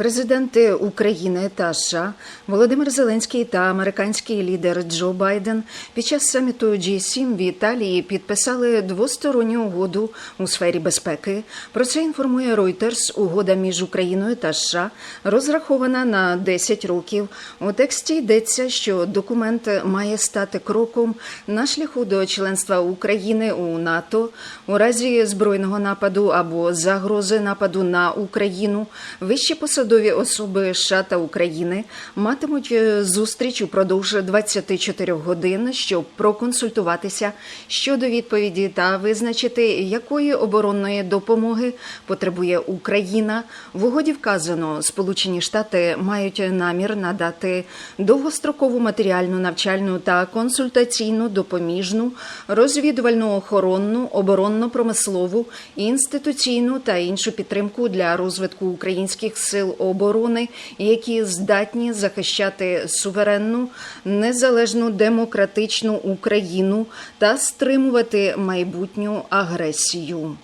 Президенти України та США Володимир Зеленський та американський лідер Джо Байден під час саміту G7 в Італії підписали двосторонню угоду у сфері безпеки. Про це інформує Reuters. Угода між Україною та США розрахована на 10 років. У тексті йдеться, що документ має стати кроком на шляху до членства України у НАТО у разі збройного нападу або загрози нападу на Україну. Вищі посадові особи США та України матимуть е, зустріч упродовж 24 годин, щоб проконсультуватися щодо відповіді та визначити, якої оборонної допомоги потребує Україна. В угоді вказано, Сполучені Штати мають намір надати довгострокову матеріальну навчальну та консультаційну допоміжну, розвідувальну охоронну, оборонно-промислову, інституційну та іншу підтримку для розвитку українських сил оборони, які здатні захищати суверенну, незалежну демократичну Україну та стримувати майбутню агресію.